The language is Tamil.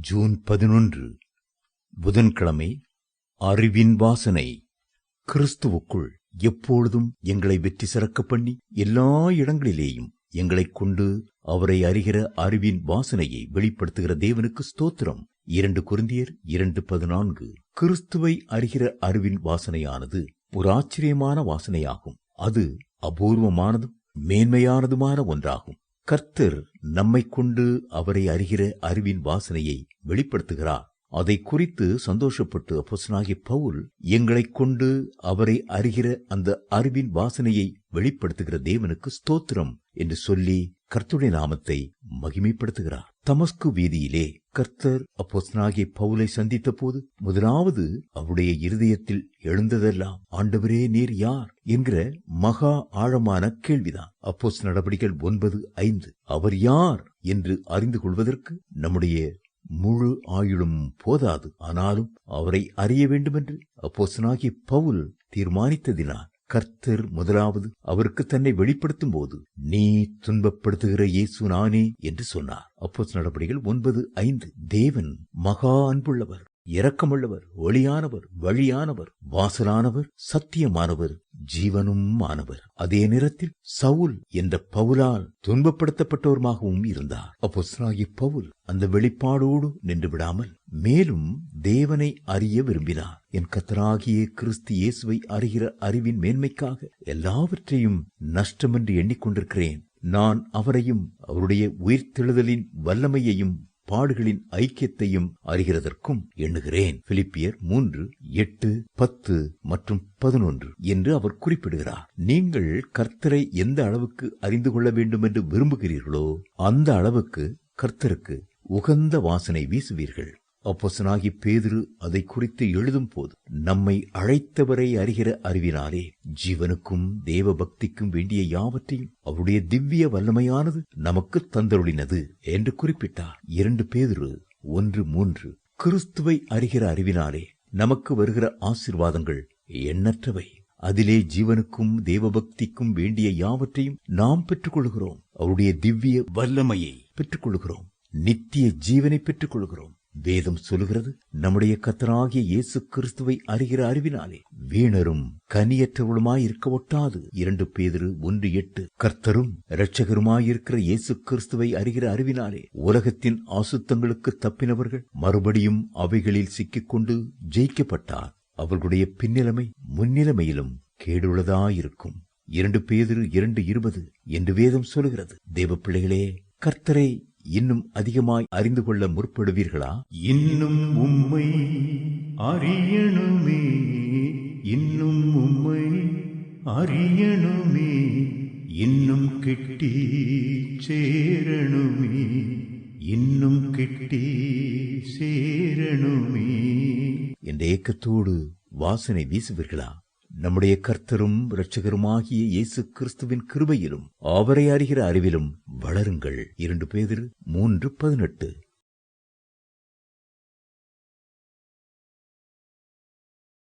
ஜூன் பதினொன்று புதன்கிழமை அறிவின் வாசனை. கிறிஸ்துவுக்குள் எப்பொழுதும் எங்களை வெற்றி சிறக்க பண்ணி எல்லா இடங்களிலேயும் எங்களைக் கொண்டு அவரை அறிகிற அறிவின் வாசனையை வெளிப்படுத்துகிற தேவனுக்கு ஸ்தோத்திரம். இரண்டு குருந்தியர் இரண்டு பதினான்கு. கிறிஸ்துவை அறிகிற அறிவின் வாசனையானது ஒரு ஆச்சரியமான வாசனையாகும். அது அபூர்வமானதும் மேன்மையானதுமான ஒன்றாகும். கர்த்தர் நம்மை கொண்டு அவரை அறிகிற அறிவின் வாசனையை வெளிப்படுத்துகிறார். அதை குறித்து சந்தோஷப்பட்டு அப்போசனாகி பவுல் எங்களைக் கொண்டு அவரை அறிகிற அந்த அறிவின் வாசனையை வெளிப்படுத்துகிற தேவனுக்கு ஸ்தோத்திரம் என்று சொல்லி கர்த்துடைய நாமத்தை மகிமைப்படுத்துகிறார். தமஸ்கு வீதியிலே கர்த்தர் அப்போஸ்னாகி பவுலை சந்தித்த போது முதலாவது அவருடைய இருதயத்தில் எழுந்ததெல்லாம் ஆண்டவரே நீர் யார்? என்கிற மகா ஆழமான கேள்விதான். அப்போஸ் நடவடிக்கைகள் ஒன்பது ஐந்து. அவர் யார்? என்று அறிந்து கொள்வதற்கு நம்முடைய முழு ஆயுளும் போதாது. ஆனாலும் அவரை அறிய வேண்டுமென்று அப்போசனாகிய பவுல் தீர்மானித்ததினால் கர்த்தர் முதலாவது அவருக்கு தன்னை வெளிப்படுத்தும் போது நீ துன்பப்படுத்துகிற இயேசு நானே என்று சொன்னார். அப்போஸ் நடபடிகள் ஒன்பது ஐந்து. தேவன் மகா அன்புள்ளவர். இரக்கமுள்ளவர் ஒளியானவர் வழியானவர் வாசலானவர் சத்தியமானவர் ஜீவனும் ஆனவர் அதே நேரத்தில் சவுல் என்ற பவுலால் துன்பப்படுத்தப்பட்டவருமாகவும் இருந்தார். அப்போஸ்தலனாகிய பவுல் அந்த வெளிப்பாடோடு நின்று விடாமல் மேலும் தேவனை அறிய விரும்பினார். என் கத்தராகிய கிறிஸ்து இயேசுவை அறிகிற அறிவின் மேன்மைக்காக எல்லாவற்றையும் நஷ்டமென்று எண்ணிக்கொண்டிருக்கிறேன். நான் அவரையும் அவருடைய உயிர்த்தெழுதலின் வல்லமையையும் பாடுகளின் ஐக்கியத்தையும் அறிகிறதற்கும் எண்ணுகிறேன். பிலிப்பியர் மூன்று எட்டு பத்து மற்றும் பதினொன்று என்று அவர் குறிப்பிடுகிறார். நீங்கள் கர்த்தரை எந்த அளவுக்கு அறிந்து கொள்ள வேண்டும் என்று விரும்புகிறீர்களோ அந்த அளவுக்கு கர்த்தருக்கு உகந்த வாசனை வீசுவீர்கள். அப்போசனாகி பேதுரு அதை குறித்து எழுதும் போது நம்மை அழைத்தவரை அறிகிற அறிவினாலே ஜீவனுக்கும் தேவ பக்திக்கும் வேண்டிய யாவற்றையும் அவருடைய திவ்ய வல்லமையானது நமக்கு தந்தருளினது என்று குறிப்பிட்டார். இரண்டு பேதுரு ஒன்று மூன்று கிறிஸ்துவை அறிகிற அறிவினாலே நமக்கு வருகிற ஆசிர்வாதங்கள் எண்ணற்றவை. அதிலே ஜீவனுக்கும் தேவபக்திக்கும் வேண்டிய யாவற்றையும் நாம் பெற்றுக்கொள்கிறோம். அவருடைய திவ்ய வல்லமையை பெற்றுக்கொள்கிறோம். நித்திய ஜீவனை பெற்றுக்கொள்கிறோம். வேதம் சொல்லுகிறது நம்முடைய கத்தராகிய இயேசு கிறிஸ்துவை அறிகிற அறிவினாலே வீணரும் கனியற்றவளுமாயிருக்க ஒட்டாது. இரண்டு பேதிரு ஒன்று எட்டு கர்த்தரும் இரட்சகருமாயிருக்கிற இயேசு கிறிஸ்துவை அறிகிற அறிவினாலே உலகத்தின் ஆசுத்தங்களுக்கு தப்பினவர்கள் மறுபடியும் அவைகளில் சிக்கிக்கொண்டு ஜெயிக்கப்பட்டார். அவர்களுடைய பின்னிலைமை முன்னிலைமையிலும் கேடுள்ளதாயிருக்கும். இரண்டு பேதிரு இரண்டு இருபது என்று வேதம் சொல்லுகிறது தேவ பிள்ளைகளே கர்த்தரை இன்னும் அதிகமாய் அறிந்து கொள்ள முற்படுவீர்களா? இன்னும் உம்மை அறியணுமே. இன்னும் உம்மை அறியணுமே. இன்னும் கிட்டி சேரணுமே. இன்னும் கிட்டி சேரணுமே. என்ற ஏக்கத்தோடு வாசனை வீசுவீர்களா? நம்முடைய கர்த்தரும் இரட்சகருமாகிய இயேசு கிறிஸ்துவின் கிருபையிலும் அவரை அறிகிற அறிவிலும் வளருங்கள். இரண்டு பேதில் மூன்று பதினெட்டு.